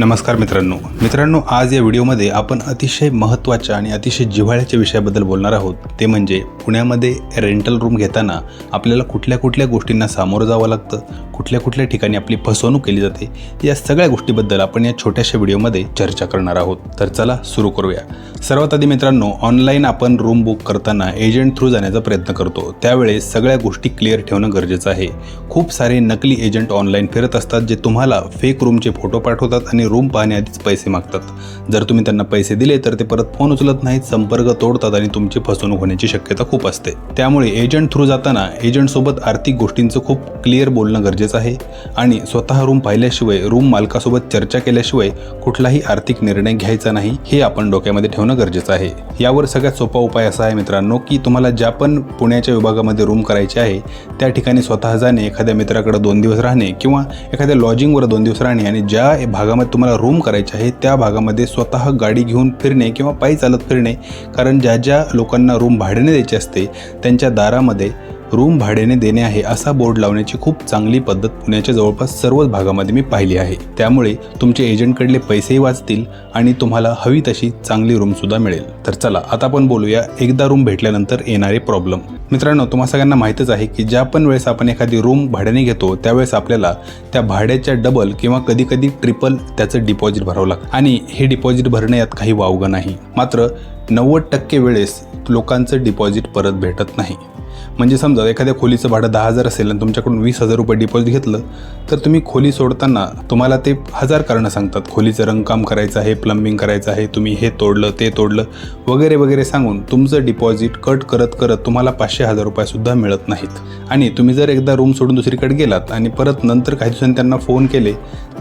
नमस्कार मित्रांनो. मित्रांनो आज या व्हिडिओमध्ये आपण अतिशय महत्त्वाच्या आणि अतिशय जिव्हाळ्याच्या विषयाबद्दल बोलणार आहोत. ते म्हणजे पुण्यामध्ये रेंटल रूम घेताना आपल्याला कुठल्या कुठल्या गोष्टींना सामोरं जावं लागतं कुठल्या कुठल्या ठिकाणी आपली फसवणूक केली जाते या सगळ्या गोष्टीबद्दल आपण या छोट्याशा व्हिडिओमध्ये चर्चा करणार आहोत. तर चला सुरू करूया. सर्वात आधी मित्रांनो ऑनलाईन आपण रूम बुक करताना एजंट थ्रू जाण्याचा प्रयत्न करतो. त्यावेळेस सगळ्या गोष्टी क्लिअर ठेवणं गरजेचं आहे. खूप सारे नकली एजंट ऑनलाईन फिरत असतात जे तुम्हाला फेक रूमचे फोटो पाठवतात आणि रूम पाहण्याआधीच पैसे मागतात. जर तुम्ही त्यांना पैसे दिले तर ते परत फोन उचलत नाहीत संपर्क तोडतात आणि तुमची फसवणूक होण्याची शक्यता खूप असते. त्यामुळे एजंट थ्रू जाताना एजंटसोबत आर्थिक गोष्टींचं खूप क्लिअर बोलणं गरजेचं आहे. आणि स्वतः रूम पाहिल्याशिवाय रूम मालकासोबत चर्चा केल्याशिवाय कुठलाही आर्थिक निर्णय घ्यायचा नाही हे आपण डोक्यामध्ये ठेवणं गरजेचं आहे. यावर सगळ्यात सोपा उपाय असा आहे मित्रांनो की तुम्हाला ज्या पण पुण्याच्या विभागामध्ये रूम करायचे आहे त्या ठिकाणी स्वतः जाणे एखाद्या मित्राकडे दोन दिवस राहणे किंवा एखाद्या लॉजिंगवर दोन दिवस राहणे आणि ज्या भागामध्ये तुम्हाला रूम करायचे आहे त्या भागामध्ये स्वतः गाडी घेऊन फिरणे किंवा पायी चालत फिरणे कारण ज्या ज्या लोकांना रूम भाड्याने द्यायचे असते त्यांच्या दारामध्ये रूम भाड्याने देणे आहे असा बोर्ड लावण्याची खूप चांगली पद्धत पुण्याच्या जवळपास सर्वच भागामध्ये मी पाहिली आहे. त्यामुळे तुमचे एजंटकडले पैसेही वाचतील आणि तुम्हाला हवी तशी चांगली रूमसुद्धा मिळेल. तर चला आता आपण बोलूया एकदा रूम भेटल्यानंतर येणारे प्रॉब्लेम मित्रांनो तुम्हाला सगळ्यांना माहीतच आहे की ज्या पण वेळेस आपण एखादी रूम भाड्याने घेतो त्यावेळेस आपल्याला त्या भाड्याच्या डबल किंवा कधी कधी ट्रिपल त्याचं डिपॉझिट भरावं लागतं. आणि हे डिपॉझिट भरणे यात काही वावगं नाही. मात्र नव्वद टक्के वेळेस लोकांचं डिपॉझिट परत भेटत नाही. म्हणजे समजा एखाद्या खोलीचं भाडं दहा हजार असेल आणि तुमच्याकडून वीस हजार रुपये डिपॉझिट घेतलं तर तुम्ही खोली सोडताना तुम्हाला ते हजार कारणं सांगतात. खोलीचं रंगकाम करायचं आहे प्लंबिंग करायचं आहे तुम्ही हे तोडलं ते तोडलं वगैरे वगैरे सांगून तुमचं डिपॉझिट कट करत करत तुम्हाला पाचशे हजार रुपयेसुद्धा मिळत नाहीत. आणि तुम्ही जर एकदा रूम सोडून दुसरीकडे गेलात आणि परत नंतर काही दिवसांनी त्यांना फोन केले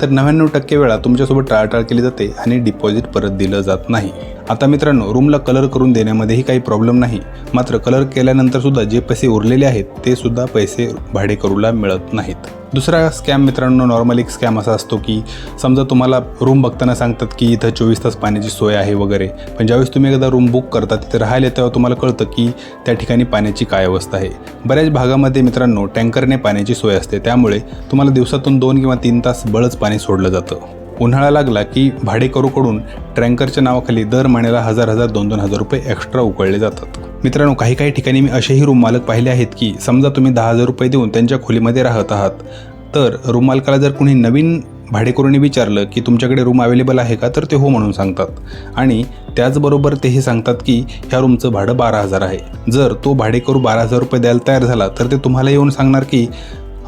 तर नव्याण्णव टक्के वेळा तुमच्यासोबत टाळाटाळ केली जाते आणि डिपॉझिट परत दिलं जात नाही. आता मित्रांनो रूमला कलर करून देण्यामध्येही काही प्रॉब्लेम नाही. मात्र कलर केल्यानंतर सुद्धा जे पैसे उरलेले आहेत ते सुद्धा पैसे भाडेकरूला मिळत नाहीत. दुसरा स्कॅम मित्रांनो नॉर्मल एक स्कॅम असा असतो की समजा तुम्हाला रूम बघताना सांगतात की इथं चोवीस तास पाण्याची सोय आहे वगैरे. पण ज्यावेळेस तुम्ही एकदा रूम बुक करता तिथे राहायला तेव्हा तुम्हाला कळतं की त्या ठिकाणी पाण्याची काय अवस्था आहे. बऱ्याच भागामध्ये मित्रांनो टँकरने पाण्याची सोय असते. त्यामुळे तुम्हाला दिवसातून दोन किंवा तीन तास बळच पाणी सोडलं जातं. उन्हाळा लागला की भाडेकरूकडून ट्रँकरच्या नावाखाली दर महिन्याला हजार हजार दोन दोन हजार रुपये एक्स्ट्रा उकळले जातात. मित्रांनो काही काही ठिकाणी मी असेही रूम मालक पाहिले आहेत की समजा तुम्ही दहा हजार रुपये देऊन त्यांच्या खोलीमध्ये राहत आहात तर रूम मालकाला जर कुणी नवीन भाडेकरूने विचारलं की तुमच्याकडे रूम अवेलेबल आहे का तर ते हो म्हणून सांगतात. आणि त्याचबरोबर तेही सांगतात की ह्या रूमचं भाडं बारा हजार आहे. जर तो भाडेकरू बारा हजार रुपये द्यायला तयार झाला तर ते तुम्हाला येऊन सांगणार की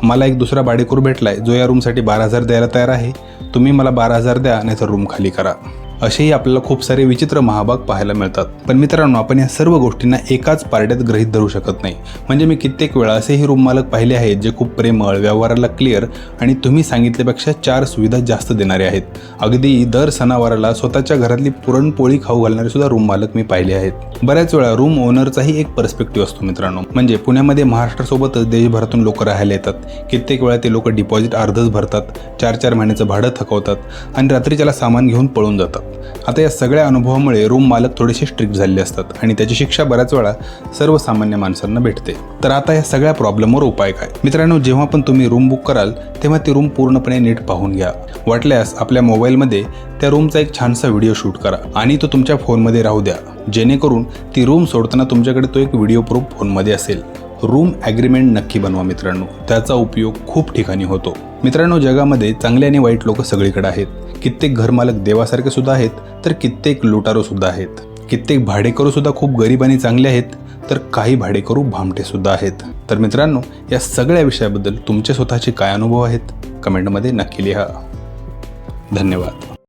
मला एक दुसरा भाडेकरू भेटला आहे जो या रूमसाठी बारा हजार द्यायला तयार आहे. तुम्ही मला बारा हजार द्या नाहीतर रूम खाली करा. असेही आपल्याला खूप सारे विचित्र महाभाग पाहायला मिळतात. पण मित्रांनो आपण या सर्व गोष्टींना एकाच पारड्यात गृहीत धरू शकत नाही. म्हणजे मी कित्येक वेळा असेही रूम मालक पाहिले आहेत जे खूप प्रेमळ व्यवहाराला क्लिअर आणि तुम्ही सांगितल्यापेक्षा चार सुविधा जास्त देणारे आहेत. अगदी दर सणावाराला स्वतःच्या घरातली पुरणपोळी खाऊ घालणारे सुद्धा रूम मालक मी पाहिले आहेत. बऱ्याच वेळा रूम ओनरचाही एक पर्स्पेक्टिव्ह असतो मित्रांनो. म्हणजे पुण्यामध्ये महाराष्ट्रासोबतच देशभरातून लोक राहायला येतात. कित्येक वेळा ते लोक डिपॉझिट अर्धच भरतात. चार चार महिन्याचं भाडं थकवतात. आणि रात्रीच्याला सामान घेऊन पळून जातात. आता या सगळ्या अनुभवामुळे रूम मालक थोडेसे स्ट्रिक्ट झाले असतात आणि त्याची शिक्षा बऱ्याच वेळा सर्वसामान्य माणसांना भेटते. तर आता या सगळ्या प्रॉब्लेमवर उपाय काय? मित्रांनो जेव्हा पण तुम्ही रूम बुक कराल तेव्हा ती रूम पूर्णपणे नीट पाहून घ्या. वाटल्यास आपल्या मोबाईलमध्ये त्या रूमचा एक छानसा व्हिडिओ शूट करा आणि तो तुमच्या फोनमध्ये राहू द्या. जेणेकरून ती रूम सोडताना तुमच्याकडे तो एक व्हिडिओ प्रूफ फोनमध्ये असेल. रूम ॲग्रीमेंट नक्की बनवा मित्रांनो. त्याचा उपयोग खूप ठिकाणी होतो. मित्रांनो जगामध्ये चांगले आणि वाईट लोक सगळीकडे आहेत. कित्येक घरमालक देवासारखे सुद्धा आहेत तर कित्येक लुटारो सुद्धा आहेत. कित्येक भाडेकरू सुद्धा खूप गरीब आणि चांगले आहेत तर काही भाडेकरू भामटे सुद्धा आहेत. तर मित्रांनो या सगळ्या विषयाबद्दल तुमचे स्वतःचे काय अनुभव आहेत? कमेंटमध्ये नक्की लिहा. धन्यवाद.